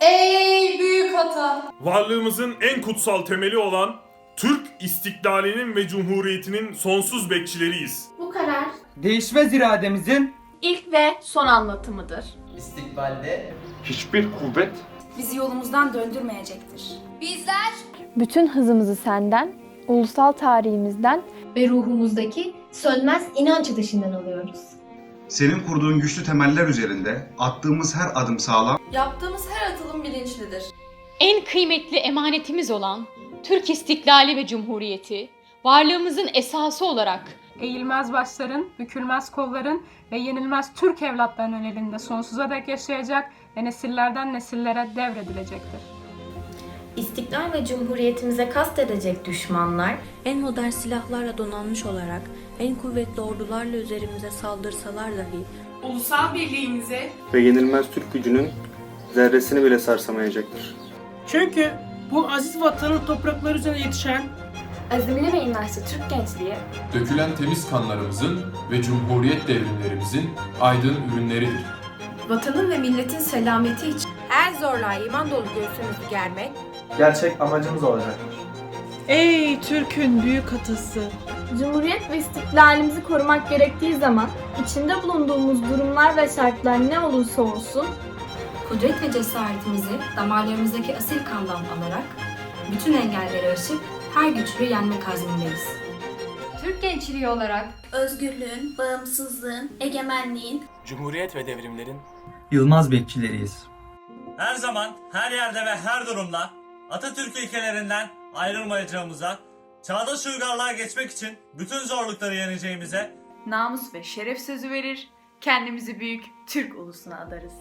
Ey büyük hata! Varlığımızın en kutsal temeli olan Türk istiklalinin ve cumhuriyetinin sonsuz bekçileriyiz. Bu karar Değişmez irademizin İlk ve son anlatımıdır. İstikbalde hiçbir kuvvet bizi yolumuzdan döndürmeyecektir. Bizler Bütün hızımızı senden, ulusal tarihimizden ve ruhumuzdaki sönmez inanç ateşinden alıyoruz. Senin kurduğun güçlü temeller üzerinde attığımız her adım sağlam, yaptığımız her atılım bilinçlidir. En kıymetli emanetimiz olan Türk istiklali ve cumhuriyeti, varlığımızın esası olarak Eğilmez başların, bükülmez kolların ve yenilmez Türk evlatlarının elinde sonsuza dek yaşayacak ve nesillerden nesillere devredilecektir. İstiklal ve cumhuriyetimize kast edecek düşmanlar En modern silahlarla donanmış olarak, en kuvvetli ordularla üzerimize saldırsalar dahi Ulusal birliğimize ve yenilmez Türk gücünün zerresini bile sarsamayacaktır. Çünkü bu aziz vatanın toprakları üzerine yetişen azimli ve inançlı Türk gençliği dökülen temiz kanlarımızın ve cumhuriyet devrimlerimizin aydın ürünleridir. vatanın ve milletin selameti için her zorluğa iman dolu göğsümüzü germek gerçek amacımız olacaktır. Ey Türk'ün büyük atası Cumhuriyet ve istiklalimizi korumak gerektiği zaman içinde bulunduğumuz durumlar ve şartlar ne olursa olsun kudret ve cesaretimizi damarlarımızdaki asil kandan alarak bütün engelleri aşıp her güçlüğü yenmek azmindeyiz. Türk gençliği olarak özgürlüğün, bağımsızlığın, egemenliğin Cumhuriyet ve devrimlerin Yılmaz bekçileriyiz. her zaman, her yerde ve her durumda Atatürk ilkelerinden ayrılmayacağımıza, çağdaş uygarlığa geçmek için bütün zorlukları yeneceğimize namus ve şeref sözü verir, kendimizi büyük Türk ulusuna adarız.